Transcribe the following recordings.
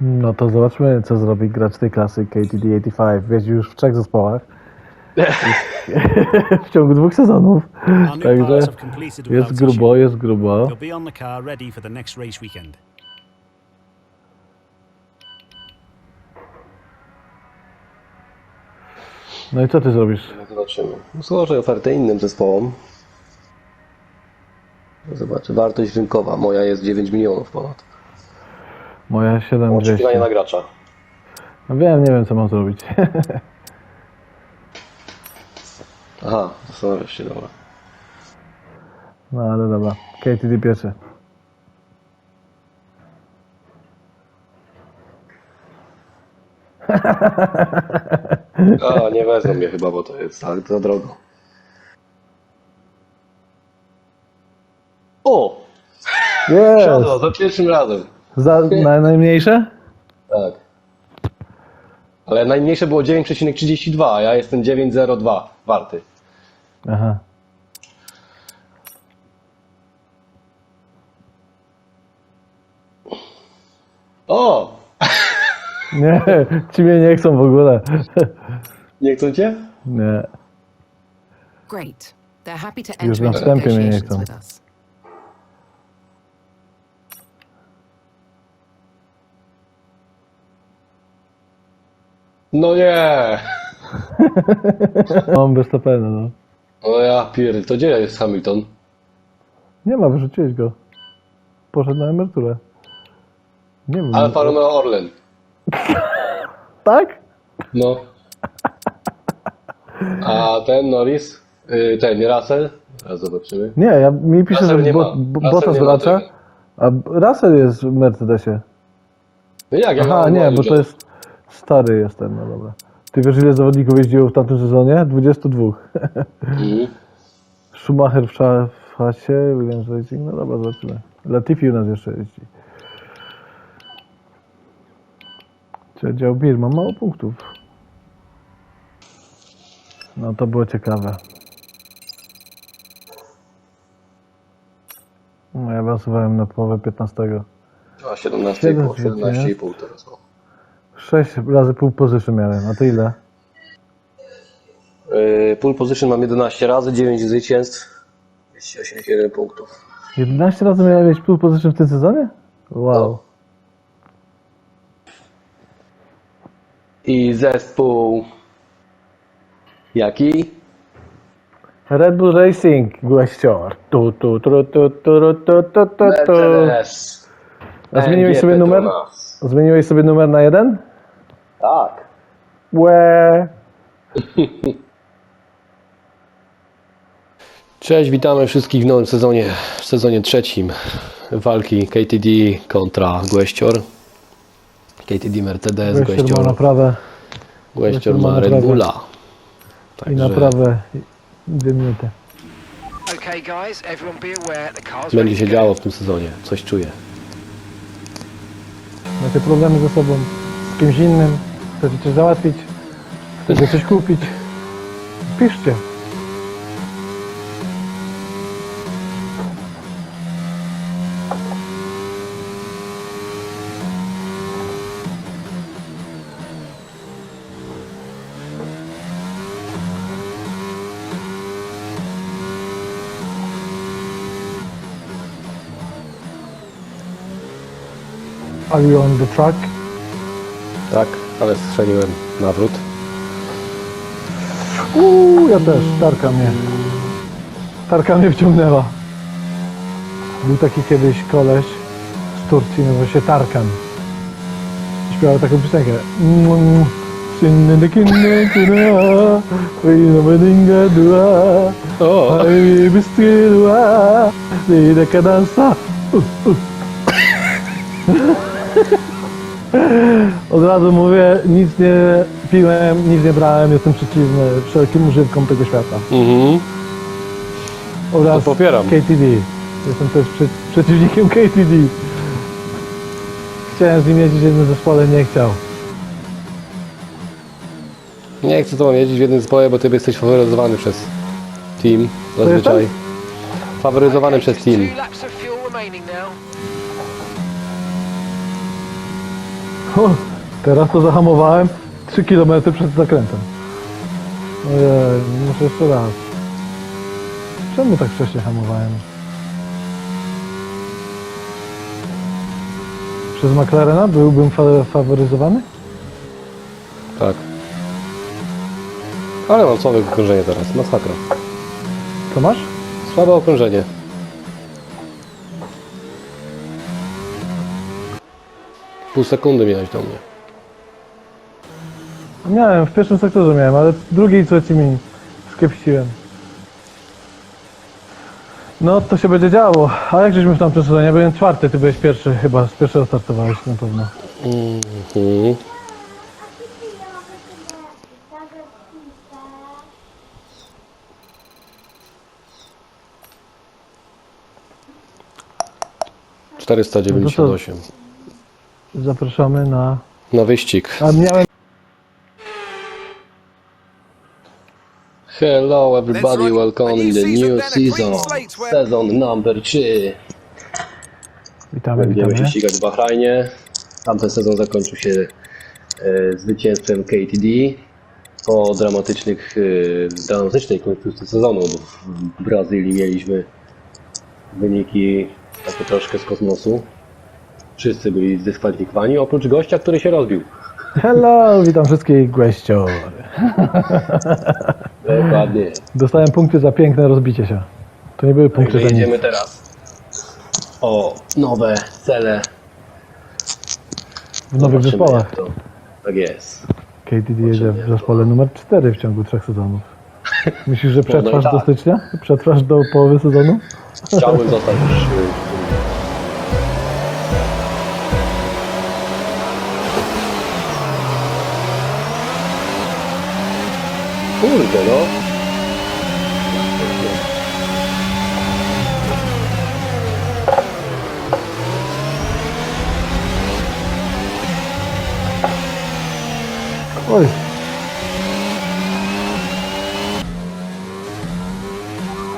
No to zobaczmy, co zrobi gracz tej klasy KTD 85. Jeździł już w trzech zespołach. w ciągu dwóch sezonów. Także jest grubo, jest grubo. No i co ty zrobisz? Zobaczymy. Złożę ofertę innym zespołom. Zobaczę, wartość rynkowa. Moja jest 9 milionów ponad. Moja 7 Oczekiwanie na gracza. No wiem, nie wiem co mam zrobić. Aha, zastanawiasz się, dobra. No ale dobra. KTD pierwszy. A, nie wezmą mnie chyba, bo to jest za, za drogo. O! Jest! Siadło, za pierwszym razem. Za na, najmniejsze? Tak. Ale najmniejsze było 9,32, a ja jestem 9,02 warty. Aha. O! Nie, ci mnie nie chcą w ogóle. Nie chcą cię? Nie. Great. They're happy to Już enter na into wstępie mnie nie negotiations chcą. with us. No nie! Mam bez topena, no. No ja pierd... to gdzie jest Hamilton? Nie ma, wyrzuciłeś go. Poszedł na emeryturę. Nie wiem. Alfa Romeo Orlen. Tak? No. A ten Norris? Yy, ten Russell? Teraz zobaczymy. Nie, ja, mi pisze, Russell że nie bo, ma. bo, Russell Bottas nie ma wraca, tego. a Russell jest w Mercedesie. No jak? ja Aha, mam nie, bo to jest stary jest ten, no dobra. Ty wiesz ile zawodników jeździło w tamtym sezonie? 22. Mhm. Schumacher w, sza- w hasie, Williams Racing, no dobra, zobaczymy. Latifi u nas jeszcze jeździ. Czy dział Bir ma mało punktów. No to było ciekawe. No ja awansowałem na połowę 15. A 17,5, Siedem 17,5 teraz. O. 6 razy pół position miałem, a ty ile? Yy, Pole position mam 11 razy, 9 zwycięstw, 281 punktów. 11 razy miałem mieć pół position w tym sezonie? Wow. I zespół... Jaki? Red Bull Racing, gościor. Tu, tu, tu, tu, tu, tu, tu, tu, tu. Mercedes. A zmieniłeś sobie numer? Zmieniłeś sobie numer na jeden? Tak. Łe. Cześć, witamy wszystkich w nowym sezonie, w sezonie trzecim walki KTD kontra Głeścior. KTD Mercedes, Gościor ma Głeścior, naprawę Głeścior Głeścior ma ma Red. Bulla. i Także naprawę dwie minuty. Będzie się działo w tym sezonie, coś czuję. Macie problemy ze sobą, z kimś innym, chcecie coś załatwić, chcecie coś kupić. Piszcie. Are you on the track? Tak, ale strzeliłem nawrót. Uuu, ja też, tarka mnie. Tarka mnie wciągnęła. Był taki kiedyś koleś z Turcji, nazywa się Tarkan. Śpiewał taką piosenkę. O, Od razu mówię, nic nie piłem, nic nie brałem, jestem przeciwny wszelkim używkom tego świata. mhm. Oraz To popieram. KTD. Jestem też prze, przeciwnikiem KTD. Chciałem z nim jeździć w jednym zespole, nie chciał. Nie chcę z tobą jeździć w jednym zespole, bo ty jesteś faworyzowany przez team, zazwyczaj. jestem? Faworyzowany Okay, przez team. O, teraz to zahamowałem 3 km przed zakrętem. Ojej, muszę jeszcze raz. Czemu tak wcześnie hamowałem? Przez McLarena byłbym fa- faworyzowany? Tak. Ale mam słabe okrążenie teraz, masakra. Co masz? Słabe okrążenie. Pół sekundy miałeś do mnie. Miałem, w pierwszym sektorze miałem, ale drugi i trzeci mi skiepściłem. No to się będzie działo. A jak żeśmy w tamtym sezonie? Ja byłem czwarty, ty byłeś pierwszy chyba, z pierwszego startowałeś na pewno. Mhm. Czterysta dziewięćdziesiąt osiem. Zapraszamy na... Na wyścig. A miałem... Hello everybody, welcome in new the season, new season. Sezon number 3. Witamy, Będziemy witamy. się ścigać w Bahrajnie. Tamten sezon zakończył się e, zwycięstwem KTD po dramatycznych, e, dramatycznej końcówce sezonu, bo w Brazylii mieliśmy wyniki takie troszkę z kosmosu. Wszyscy byli zdyskwalifikowani, oprócz gościa, który się rozbił. Hello, witam wszystkich gościor. Dokładnie. Dostałem punkty za piękne rozbicie się. To nie były punkty Także za nic. jedziemy teraz o nowe cele. W nowych Zobaczymy, zespołach. jak to- Tak jest. KTD jedzie w zespole numer 4 w ciągu trzech sezonów. Myślisz, że przetrwasz tak. do stycznia? Przetrwasz do połowy sezonu? Chciałbym zostać już. Kurde no. Oj,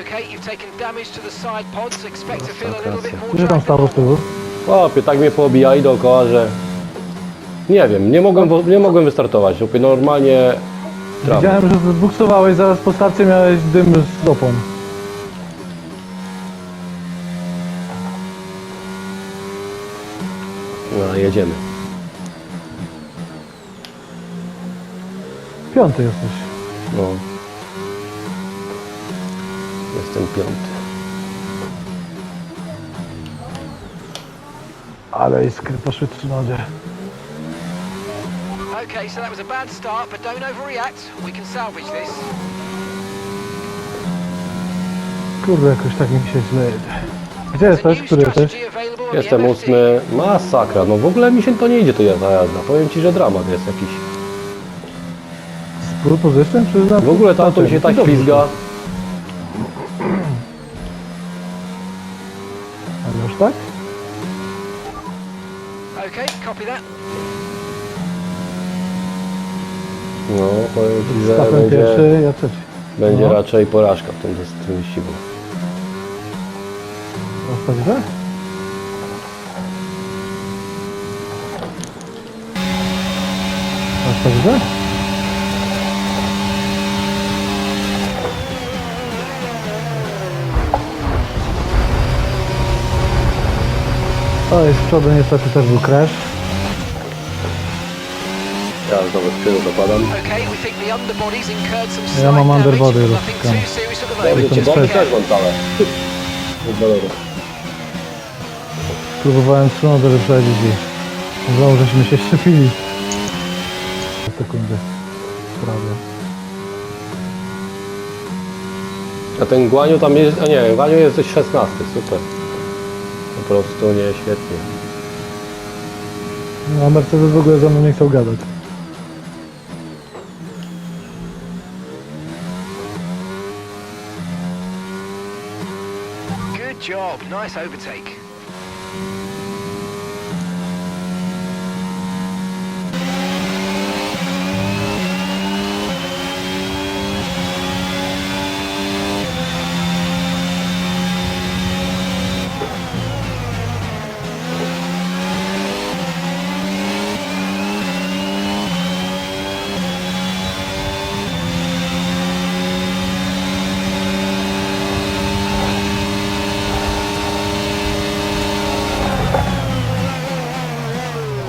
Okay, you've taken damage to the side pods. Expect to feel a little bit more co się tam stało z tyłu? Chłopie, tak mnie poobijali dookoła, że... Nie wiem, nie mogłem, nie mogłem wystartować. Chłopie, normalnie... Trawa. Widziałem, że zbuksowałeś, zaraz po starcie miałeś dym z opon. No, jedziemy. Piąty jesteś. No. Jestem piąty. Ale iskry poszły trzy nodzie. Okay, so that was a bad start, but don't overreact. We can salvage this. Kurde, jakoś tak mi się źle jedzie. Gdzie jesteś? Który jesteś? Jestem ósmy. Masakra. No w ogóle mi się to nie idzie, to jazda jazda. Powiem Ci, że dramat jest jakiś. Pole position? Czy na... W ogóle tamto mi się tak Dobrze. ślizga. Powiem Ci, że będzie, pierwszy, ja trzeci. będzie No. raczej porażka w tym, w tym wyścigu. Zostać źle? Zostać źle? Oj, z przodu niestety też był crash. Ja tyłu mam underbody the Dobrze. Cię też mam całe. Próbowałem stronę wyprzedzić i znowu żeśmy się szczepili. Sekundy. Prawie. A ten Guaniu tam jest, a nie, Guaniu jest 16, super. Po prostu nie, świetnie. No, a Mercedes w ogóle ze mną nie chciał gadać. Nice overtake.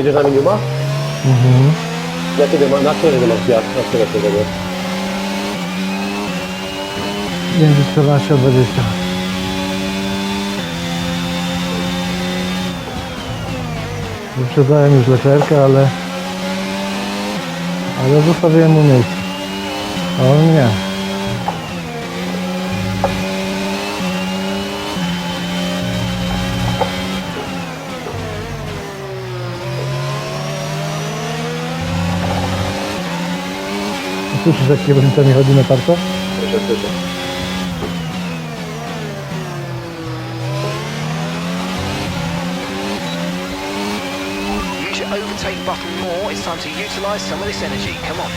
Jedziesz na miniuma? Mhm. Na kiedy, ma, na który masz gwiazd? Na które ty jedziesz? Między 14 a 20. Wyprzedzałem już Leclerca, ale... Ale zostawiłem mu miejsce. A on nie. Słyszysz, jak kierownica mi chodzi na tarczę? Słyszę, słyszę. Use your overtake button more. It's time to utilise some of this energy. Come on.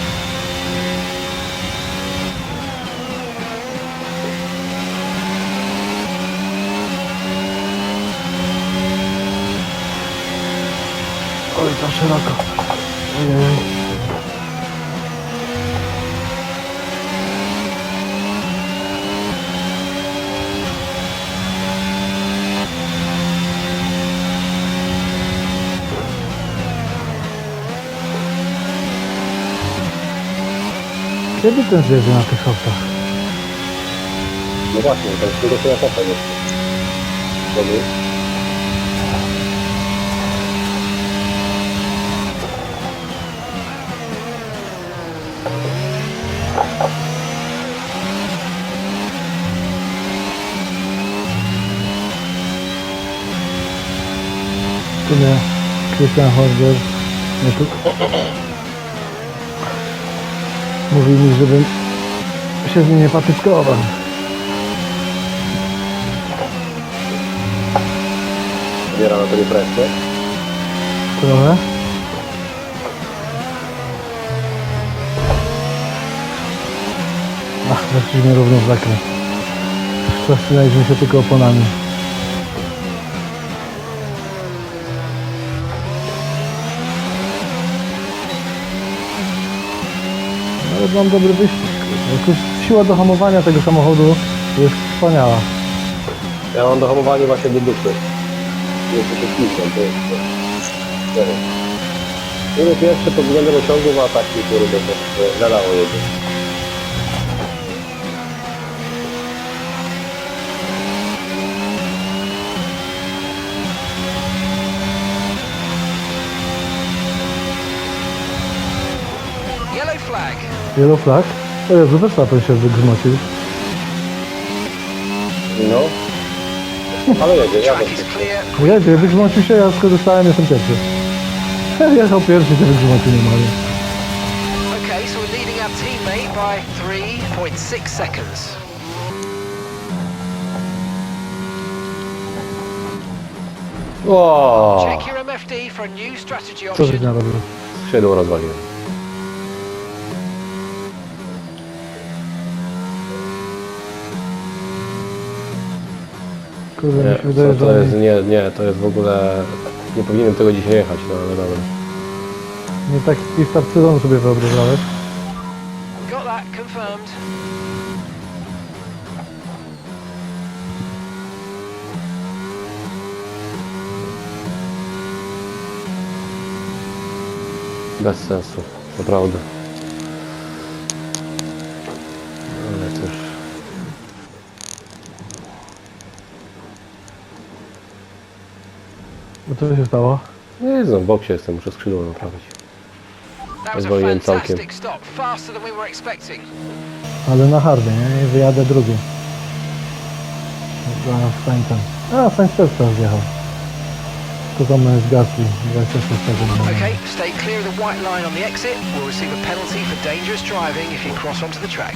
Oj, za szeroko. Ojej. Kiedy ten zjedzie na tych softach? No właśnie, to jest tylko tyle czasu jeszcze. Dobry. Mnie Christian Horger nie tu... Mówił mi, żebym się z nim nie patyczkował. Zbiera na tobie presję. Trochę. Ach, weszliśmy równo w zakręt. Się tylko oponami. Mam dobry wyścig. Siła do hamowania tego samochodu jest wspaniała. Ja mam do hamowania właśnie do dupy. Nie wpisam, to jest to. Jeszcze pod względem osiągów, a tak mi kurde, to zadało jedzie. Yellow flag. Yellow flag? O Jezu, Verstappen się wygrzmocił. No. Ale jedzie, jadę. Track is clear. Jedzie, wygrzmocił się, ja skorzystałem, jestem pierwszy. Jechał pierwszy, się wygrzmocił normalnie. Okay, so we're leading our teammate by 3.6 seconds. Check your MFD for a new strategy Co żeś option. narobił? skrzydło rozwaliłem. Kurde, Nie, mi się wydaje, co to że jest, oni nie, nie, to jest w ogóle... Nie powinienem tego dzisiaj jechać, no ale dobra. nie taki start sezonu sobie wyobrażałeś. Got that confirmed. Bez sensu, naprawdę. Ale cóż. No co się stało? Nie znam, w boksie jestem, muszę skrzydło naprawić. That was a Rozwaliłem całkiem. fantastic stop. Faster than we were expecting. Ale na hardy, nie? I wyjadę drugi. Za Sainzem. A, Sainz też teraz wjechał. To tam jest Gasly, 26 sekund. Okay, stay clear of the white line on the exit. We'll receive a penalty for dangerous driving if you cross onto the track.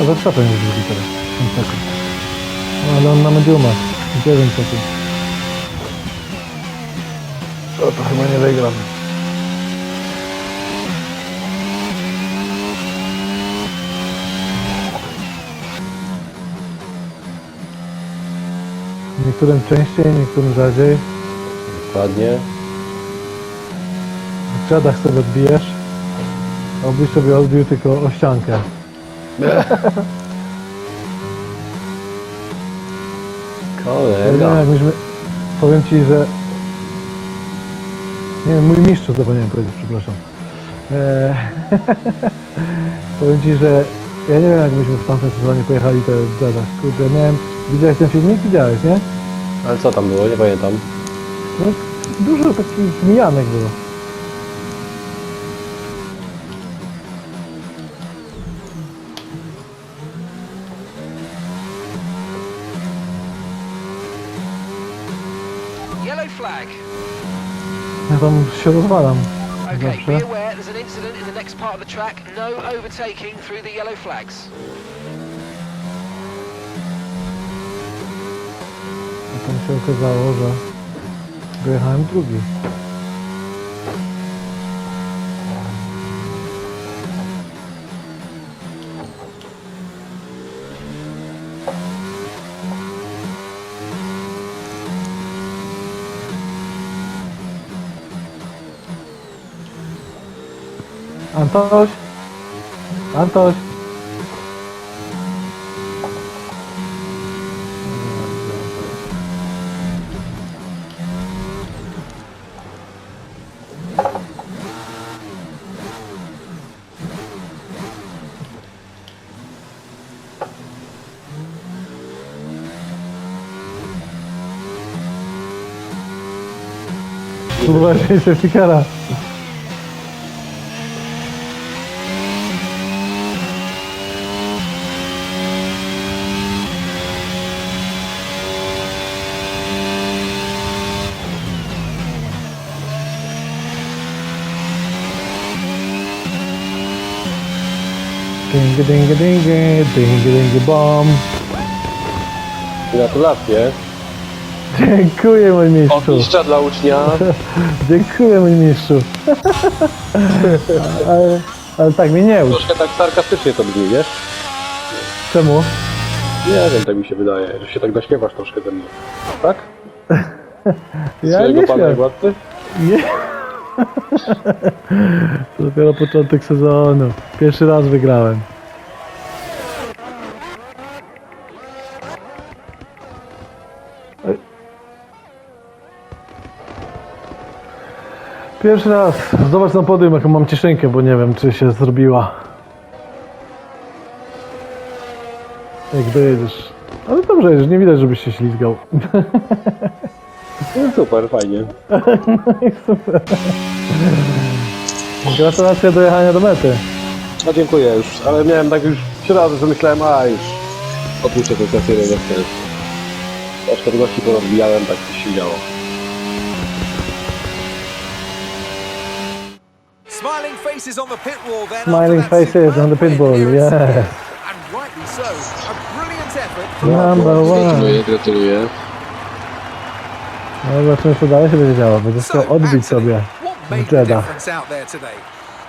A, Verstappen jest drugi teraz. 5 sekund. No, ale on na mediuma. 9 sekund. O, to chyba nie wygram. Niektórym częściej, niektórym rzadziej. Dokładnie. W krzadach sobie odbijesz. Obyś sobie odbił tylko o ściankę. Kolega. Nie, myśmy, powiem ci, że... Nie wiem, mój mistrzu zapomniałem powiedzieć, przepraszam. Eee, powiem ci, że ja nie wiem jak myśmy w tamtym sezonie pojechali te zaraz. Kurde, miałem... Widziałeś ten filmik? Widziałeś, nie? Ale co tam było? Nie pamiętam. No, dużo takich zmianek było. Ja tam się rozwalam. Okay, Zawsze. be aware there's an incident in the next part of the track. No overtaking through the yellow flags. A tam się okazało, że dojechałem drugi. Santos. Santos. Ulan neyse sigara. Ding ding ding ding ding bomb. Gratulacje. Dziękuję mój mistrzu. Ogniszcza dla ucznia. Dziękuję mój mistrzu. ale, ale tak mnie nie ucz. Troszkę tak sarkastycznie to brzmi, wiesz? Czemu? Nie wiem, tak mi się wydaje, że się tak naśmiewasz troszkę ze mnie. Tak? Ja Swojego nie pana i śmiałem. władcy? Nie. To dopiero początek sezonu. Pierwszy raz wygrałem. Pierwszy raz. Zobacz na podium, jaką mam cieszynkę, bo nie wiem, czy się zrobiła. Jak dojedziesz. Ale dobrze, jedziesz, nie widać, żebyś się ślizgał. No super, fajnie. Gratulacje dojechania do mety. No dziękuję już, ale miałem tak już trzy razy, że myślałem, a już opuszczę tę sesję sensu. Troszkę tego gości porozbijałem, tak się działo. Faces on the pit wall then. Smiling faces on the pit wall, yes. And rightly so. A brilliant effort Number one. Gratuluję, gratuluję. No zobaczymy co dalej się będzie działo. Będzie chciał odbić sobie what made w the Jeddah. difference out there today?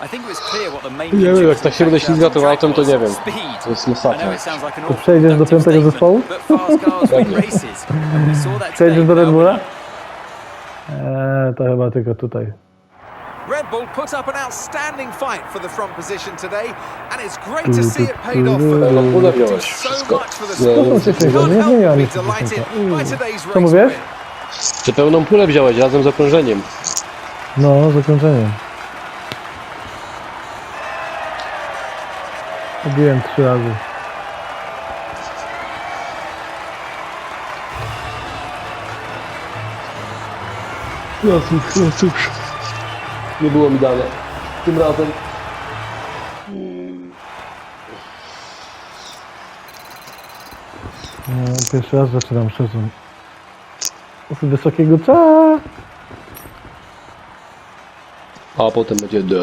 I think it was clear what the main Nie wiem, jak tak się będę ślizgał tym autem, to nie was wiem. To jest I masakra. know it sounds like an To przejdziesz do piątego zespołu? But fast cars win races. And we saw that Przejdziesz do Red Bulla? Eee, to chyba tylko tutaj. Red Bull put up an outstanding fight for the front position today, and it's great to see it paid off for them. Red Bulla Doing wziąłeś so wszystko. much for the sport. Can't help but be delighted by today's Co race mówisz? win. Czy pełną pulę wziąłeś razem z okrążeniem? No, zakończenie. Obiłem trzy razy. No cóż, no cóż. Nie było mi dane. Tym razem. No, pierwszy raz zaczynam sezon. Z wysokiego cza. A potem będzie de.